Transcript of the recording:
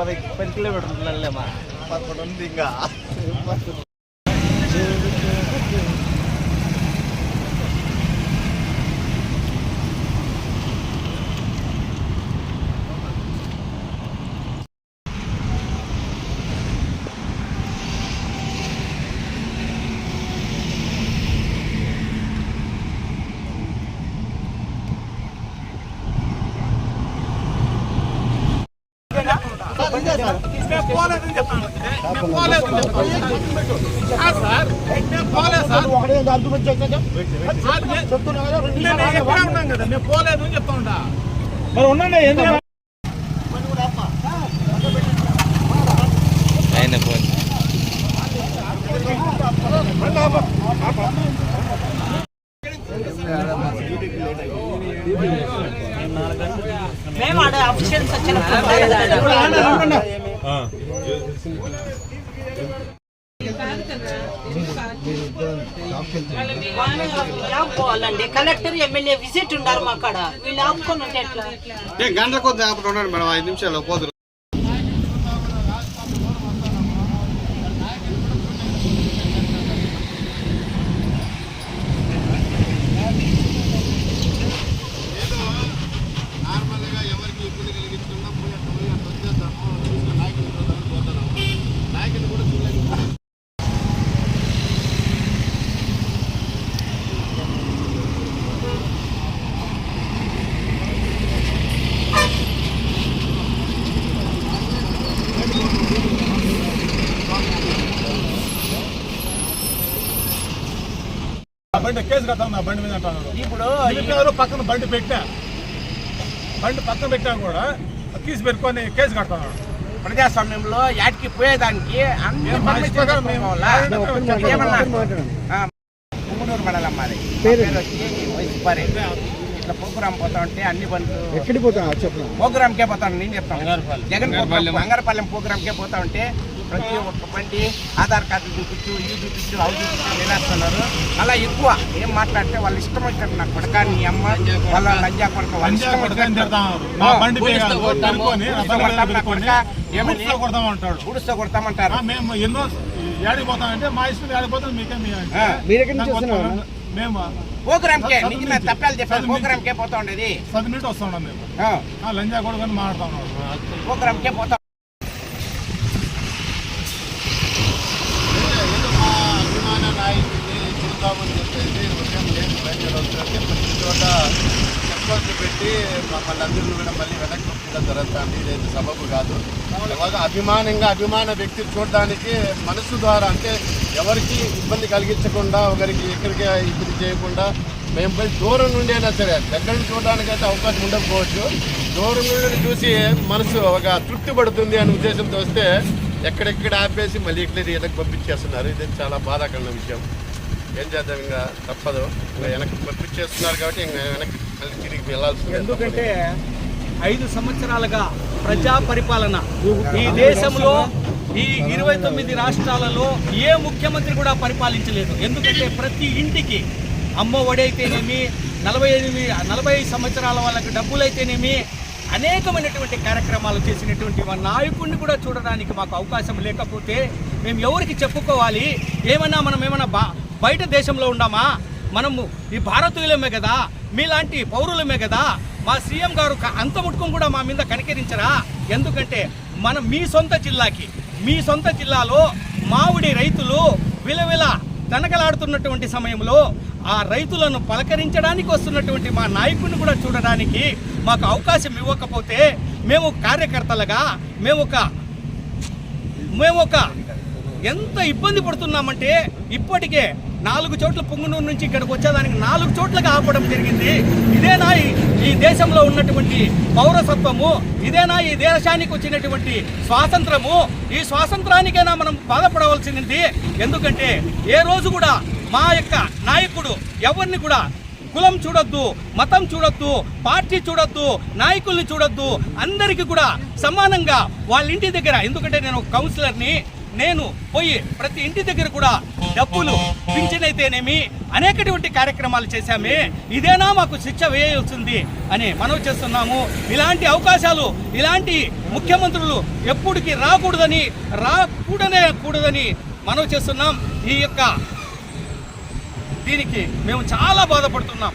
పది పది కిలోమీటర్లమ్మా పదకొండు ఉంది ఇంకా మేము పోలేదని చెప్తాను మేము పోలేదని చెప్తాను సార్ మేము పోలేదు సార్ నేను ఎక్కడ ఉన్నాం కదా మేము పోలేదు అని చెప్తా ఉంటా మరి ఉండండి ఎందుకు ఆయన ఫోన్ మేము ఆడ అఫీషియల్స్ వచ్చినప్పుడు కలెక్టర్ ఎమ్మెల్యే విజిట్ ఉండారు మా కాడ. వీళ్ళు ఆపుకొని ఉంటే ఎట్లా? గంట కొద్ది ఉండండి మేడం ఐదు నిమిషాలు పోదు నార్మల్గా ఎవరికి ఇబ్బంది కలిగించకుండా పోయి అట్లా పోయి అట్లా వచ్చేద్దాము చూసిన నాయకులు పోతున్నాము నాయకులు కూడా చూడలేదు ఆ బండి కేసు కట్టాను నా బండి మీద అంటున్నాడు ఇప్పుడు పక్కన బండి పెట్టా బండి పక్కన పెట్టా కూడా తీసి పెట్టుకొని కేసు కడతాను. ప్రజాస్వామ్యంలో యాటికి పోయేదానికి పుంగునూరు మండలం మాది. పేరు వచ్చి ఇట్లా ప్రోగ్రామ్ పోతా ఉంటే అన్ని బండ్లు ఎక్కడికి చెప్పు. ప్రోగ్రామ్కే పోతాను నేను చెప్తాను. జగన్ ప్రోగ్రామ్ బంగారపాలెం. ప్రోగ్రామ్కే పోతా ఉంటే ప్రతి ఒక్క బండి ఆధార్ కార్డు చూపించు ఇవి చూపించు అవి చూపించు వినేస్తున్నారు అలా ఎక్కువ ఏం మాట్లాడితే వాళ్ళు ఇష్టం వచ్చినట్టు నా కొడక నీ అమ్మ వాళ్ళ లంజా కొడక వాళ్ళ ఇష్టం వచ్చినట్టు. కొడతామంటారు. ఆ, మేము ఎన్నో ఏడికి పోతామంటే మా ఇష్టం మీకే? వస్తాం. మేము ప్రోగ్రామ్ కే చదువు నిజమే నుంచి. తప్పాలు చెప్పాను చదువు నుంచి. ప్రోగ్రామ్ కే పోతా ఉండేది. మేము. లంజా కూడా మాట్లాడుతా ప్రోగ్రామ్ కే పోతా చెక్పోస్టులు మమ్మల్ని కూడా మళ్ళీ వెనక్కి పంపించడం జరుగుతుంది. ఇదైతే సబబు కాదు. అభిమానంగా అభిమాన వ్యక్తి చూడడానికి మనసు ద్వారా అంటే ఎవరికి ఇబ్బంది కలిగించకుండా ఒకరికి ఎక్కడికి ఇబ్బంది చేయకుండా మేము పోయి దూరం నుండి అయినా సరే దగ్గర నుంచి చూడడానికి అయితే అవకాశం ఉండకపోవచ్చు. దూరం నుండి చూసి మనసు ఒక తృప్తి పడుతుంది అనే ఉద్దేశంతో వస్తే ఎక్కడెక్కడ ఆపేసి మళ్ళీ ఇక్కడ వెనక్కి పంపించేస్తున్నారు. ఇది చాలా బాధాకరమైన విషయం. ఏం చేద్దాం ఇంకా? తప్పదు. ఇంకా వెనక్కి పంపించేస్తున్నారు కాబట్టి ఇంకా వెనక్కి ఎందుకంటే ఐదు సంవత్సరాలుగా ప్రజా పరిపాలన. ఈ దేశంలో ఈ ఇరవై తొమ్మిది రాష్ట్రాలలో ఏ ముఖ్యమంత్రి కూడా పరిపాలించలేదు. ఎందుకంటే ప్రతి ఇంటికి అమ్మ ఒడైతేనేమి నలభై ఎనిమిది నలభై సంవత్సరాల వాళ్ళకి డబ్బులైతేనేమి అనేకమైనటువంటి కార్యక్రమాలు చేసినటువంటి మా నాయకుడిని కూడా చూడడానికి మాకు అవకాశం లేకపోతే మేము ఎవరికి చెప్పుకోవాలి? ఏమన్నా మనం ఏమన్నా బా బయట దేశంలో ఉన్నామా మనము ఈ భారతీయులమే కదా మీలాంటి పౌరులమే కదా మా సీఎం గారు అంత ముట్టుకుని కూడా మా మీద కనికరించరా? ఎందుకంటే మనం మీ సొంత జిల్లాకి మీ సొంత జిల్లాలో మామిడి రైతులు విలవిల తనకలాడుతున్నటువంటి సమయంలో ఆ రైతులను పలకరించడానికి వస్తున్నటువంటి మా నాయకుడిని కూడా చూడడానికి మాకు అవకాశం ఇవ్వకపోతే మేము కార్యకర్తలుగా మేము ఒక మేము ఒక ఎంత ఇబ్బంది పడుతున్నామంటే ఇప్పటికే నాలుగు చోట్ల పుంగునూరు నుంచి ఇక్కడికి వచ్చేదానికి నాలుగు చోట్లకి ఆపడం జరిగింది. ఇదేనా ఈ- ఈ దేశంలో ఉన్నటువంటి పౌరసత్వము ఇదేనా ఈ దేశానికి వచ్చినటువంటి స్వాతంత్రము. ఈ స్వాతంత్రానికైనా మనం బాధపడవలసింది ఎందుకంటే ఏ రోజు కూడా మా యొక్క నాయకుడు ఎవరిని కూడా కులం చూడొద్దు మతం చూడొద్దు పార్టీ చూడొద్దు నాయకుల్ని చూడొద్దు అందరికీ కూడా సమానంగా వాళ్ళ ఇంటి దగ్గర ఎందుకంటే నేను కౌన్సిలర్ని నేను పోయి ప్రతి ఇంటి దగ్గర కూడా డబ్బులు అయితేనేమి అనేకటువంటి కార్యక్రమాలు చేశామే ఇదేనా మాకు శిక్ష వేయవచ్చుంది అని మనవి చేస్తున్నాము. ఇలాంటి అవకాశాలు ఇలాంటి ముఖ్యమంత్రులు ఎప్పటికీ రాకూడదని రాకూడనే కూడదని మనవి చేస్తున్నాం. ఈ యొక్క దీనికి మేము చాలా బాధపడుతున్నాం.